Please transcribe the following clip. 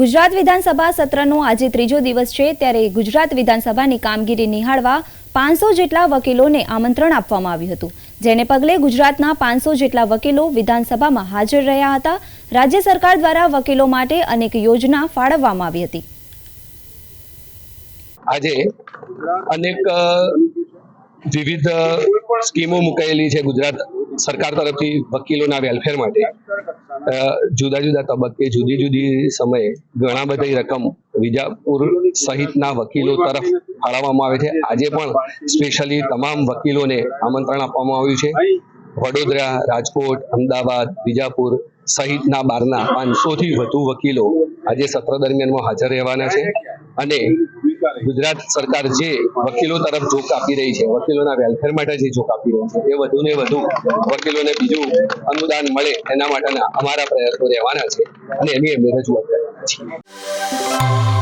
ગુજરાત વિધાનસભા સત્રનો આજે ત્રીજો દિવસ છે, ત્યારે ગુજરાત વિધાનસભાની કામગીરી નિહાળવા પાંચસો જેટલા વકીલોને આમંત્રણ આપવામાં આવ્યું હતું. જેને પગલે ગુજરાતના પાંચસો જેટલા વકીલો વિધાનસભામાં હાજર રહ્યા હતા. રાજ્ય સરકાર દ્વારા વકીલો માટે અનેક યોજના ફાળવવામાં આવી હતી. આજે અનેક વિવિધ સ્કીમો મુકાયેલી છે ગુજરાત સરકાર તરફથી વકીલોના વેલફેર માટે જુદા જુદા તબક્કે, જુદી જુદી સમયે ઘણા બધી રકમ વિજાપુર સહિતના વકીલો તરફ ફાળવવામાં આવે છે. આજે પણ સ્પેશિયલી તમામ વકીલોને આમંત્રણ આપવામાં આવ્યું છે. વડોદરા, રાજકોટ, અમદાવાદ, વિજાપુર સહિતના બારના પાંચસો થી વધુ વકીલો આજે સત્ર દરમિયાનમાં હાજર રહેવાના છે. અને ગુજરાત સરકાર જે વકીલો તરફ જોક આપી રહી છે, વકીલોના વેલફેર માટે જે જોક આપી રહી છે, એ વધુ ને વધુ વકીલોને બીજું અનુદાન મળે એના માટેના અમારા પ્રયત્નો રહેવાના છે અને એની અમે રજૂઆત કરવાના છીએ.